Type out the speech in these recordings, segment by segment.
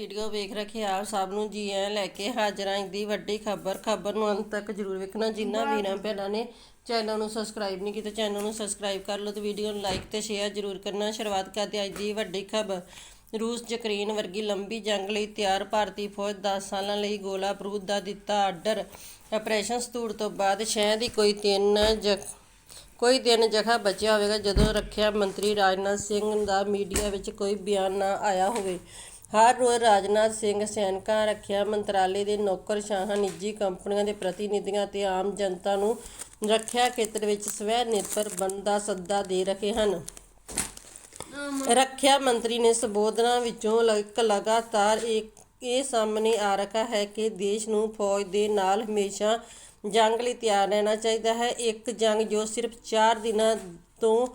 Video ਵੇਖ ਰੱਖੇ ਆਪ ਸਭ ਨੂੰ ਜੀ ਐ ਲੈ ਕੇ ਹਾਜ਼ਰ ਦੀ ਵੱਡੀ ਖਬਰ ਖਬਰ ਨੂੰ ਅੰਤ ਤੱਕ ਜਰੂਰ ਵੇਖਣਾ। ਜਿਨ੍ਹਾਂ ਵੀਰਾਂ ਭੈਣਾਂ ਨੇ ਚੈਨਲ ਨੂੰ ਸਬਸਕ੍ਰਾਈਬ ਨਹੀਂ ਕੀਤਾ ਚੈਨਲ ਨੂੰ ਸਬਸਕ੍ਰਾਈਬ ਕਰ ਲਓ ਤੇ ਵੀਡੀਓ ਨੂੰ ਲਾਈਕ ਤੇ ਸ਼ੇਅਰ ਜਰੂਰ ਕਰਨਾ। ਸ਼ੁਰੂਆਤ ਕਰਦੇ ਅੱਜ ਦੀ ਵੱਡੀ ਖਬਰ। ਰੂਸ ਯੂਕਰੇਨ ਵਰਗੀ ਲੰਬੀ ਜੰਗ ਲਈ ਤਿਆਰ ਭਾਰਤੀ ਫੌਜ 10 ਸਾਲਾਂ ਲਈ ਗੋਲਾ ਬਰੂਦ ਦਾ ਦਿੱਤਾ ਆਰਡਰ। ਆਪਰੇਸ਼ਨ ਸਤੂੜ ਤੋਂ ਬਾਅਦ ਸ਼ਾਇਦ ਹੀ ਕੋਈ ਤਿੰਨ ਜ ਕੋਈ ਦਿਨ ਜਗ੍ਹਾ ਬਚਿਆ ਹੋਵੇਗਾ ਜਦੋਂ ਰੱਖਿਆ ਮੰਤਰੀ ਰਾਜਨਾਥ ਸਿੰਘ ਦਾ ਮੀਡੀਆ ਵਿੱਚ ਕੋਈ ਬਿਆਨ ਨਾ ਆਇਆ ਹੋਵੇ। ਹਰ ਰੋਜ਼ ਰਾਜਨਾਥ ਸਿੰਘ ਸੈਨਿਕਾਂ ਰੱਖਿਆ ਮੰਤਰਾਲੇ ਦੇ ਨੌਕਰਸ਼ਾਹਾਂ ਨਿੱਜੀ ਕੰਪਨੀਆਂ ਦੇ ਪ੍ਰਤੀਨਿਧੀਆਂ ਅਤੇ ਆਮ ਜਨਤਾ ਨੂੰ ਰੱਖਿਆ ਖੇਤਰ ਵਿੱਚ ਸਵੈ ਨਿਰਭਰ ਬਣਨ ਦਾ ਸੱਦਾ ਦੇ ਰਹੇ ਹਨ। ਰੱਖਿਆ ਮੰਤਰੀ ਨੇ ਸੰਬੋਧਨਾਂ ਵਿੱਚੋਂ ਇੱਕ ਲਗਾਤਾਰ ਇੱਕ ਇਹ ਸਾਹਮਣੇ ਆ ਰਿਹਾ ਹੈ ਕਿ ਦੇਸ਼ ਨੂੰ ਫੌਜ ਦੇ ਨਾਲ ਹਮੇਸ਼ਾ ਜੰਗ ਲਈ ਤਿਆਰ ਰਹਿਣਾ ਚਾਹੀਦਾ ਹੈ। ਇੱਕ ਜੰਗ ਜੋ ਸਿਰਫ 4 ਦਿਨਾਂ ਤੋਂ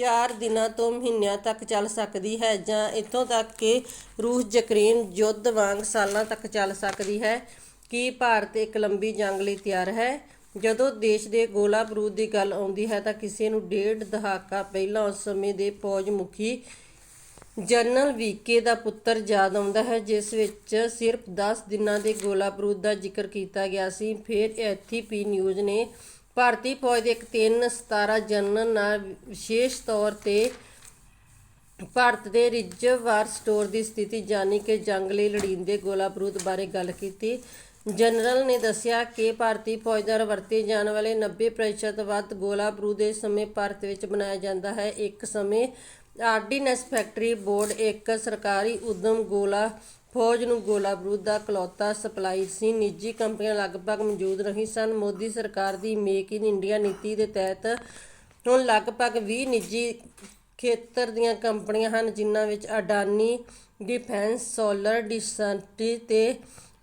4 ਦਿਨਾਂ ਤੋਂ ਮਹੀਨਿਆਂ ਤੱਕ ਚੱਲ ਸਕਦੀ ਹੈ ਜਾਂ ਇੱਥੋਂ ਤੱਕ ਕਿ ਰੂਸ ਯੂਕਰੇਨ ਯੁੱਧ ਵਾਂਗ ਸਾਲਾਂ ਤੱਕ ਚੱਲ ਸਕਦੀ ਹੈ। ਕੀ ਭਾਰਤ ਇੱਕ ਲੰਬੀ ਜੰਗ ਲਈ ਤਿਆਰ ਹੈ? ਜਦੋਂ ਦੇਸ਼ ਦੇ ਗੋਲਾ ਬਰੂਦ ਦੀ ਗੱਲ ਆਉਂਦੀ ਹੈ ਤਾਂ ਕਿਸੇ ਨੂੰ ਡੇਢ ਦਹਾਕਾ ਪਹਿਲਾਂ ਉਸ ਸਮੇਂ ਦੇ ਫੌਜ ਮੁਖੀ ਜਨਰਲ ਵੀਕੇ ਦਾ ਪੁੱਤਰ ਯਾਦ ਆਉਂਦਾ ਹੈ, ਜਿਸ ਵਿੱਚ ਸਿਰਫ 10 ਦਿਨਾਂ ਦੇ ਗੋਲਾ ਬਰੂਦ ਦਾ ਜ਼ਿਕਰ ਕੀਤਾ ਗਿਆ ਸੀ। ਫਿਰ ਐਥੀਪੀ ਨਿਊਜ਼ ਨੇ ਭਾਰਤੀ ਫੌਜ ਦੇ ਇੱਕ 317 ਜਨਰਲ ਨਾਲ ਵਿਸ਼ੇਸ਼ ਤੌਰ ਤੇ ਭਾਰਤ ਦੇ ਰਿਜਰਵ ਵਾਰ ਸਟੋਰ ਦੀ ਸਥਿਤੀ ਜਾਣੀ ਕਿ ਜੰਗ ਲਈ ਲੜੀਂਦੇ ਗੋਲਾ ਬਰੂਦ ਬਾਰੇ ਗੱਲ ਕੀਤੀ। ਜਨਰਲ ਨੇ ਦੱਸਿਆ ਕਿ ਭਾਰਤੀ ਫੌਜ ਦੁਆਰਾ ਵਰਤੇ ਜਾਣ ਵਾਲੇ 90% ਵੱਧ ਗੋਲਾ ਬਰੂਦ ਇਸ ਸਮੇਂ ਭਾਰਤ ਵਿੱਚ ਬਣਾਇਆ ਜਾਂਦਾ ਹੈ। ਇੱਕ ਸਮੇਂ ਆਰਡੀਨੈਂਸ ਫੈਕਟਰੀ ਬੋਰਡ ਇੱਕ ਸਰਕਾਰੀ ਉਦਮ ਗੋਲਾ ਫੌਜ ਨੂੰ ਗੋਲਾ ਬਰੂਦ ਦਾ ਕਲੌਤਾ ਸਪਲਾਈ ਸੀ। ਨਿੱਜੀ ਕੰਪਨੀਆਂ ਲਗਭਗ ਮੌਜੂਦ ਨਹੀਂ ਸਨ। ਮੋਦੀ ਸਰਕਾਰ ਦੀ ਮੇਕ ਇਨ ਇੰਡੀਆ ਨੀਤੀ ਦੇ ਤਹਿਤ ਹੁਣ ਲਗਭਗ 20 ਨਿੱਜੀ ਖੇਤਰ ਦੀਆਂ ਕੰਪਨੀਆਂ ਹਨ, ਜਿਨ੍ਹਾਂ ਵਿੱਚ ਅਡਾਨੀ, ਡਿਫੈਂਸ, ਸੋਲਰ, ਡਿਸੰਟੀ ਤੇ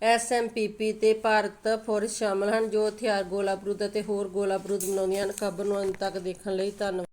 ਐਸਐਮਪੀਪੀ ਤੇ ਭਾਰਤ ਫੋਰਸ ਸ਼ਾਮਲ ਹਨ, ਜੋ ਹਥਿਆਰ ਗੋਲਾ ਬਰੂਦ ਅਤੇ ਹੋਰ ਗੋਲਾ ਬਰੂਦ ਬਣਾਉਂਦੀਆਂ ਹਨ। ਖਬਰ ਨੂੰ ਅੰਤ ਤੱਕ ਦੇਖਣ ਲਈ ਧੰਨਵਾਦ।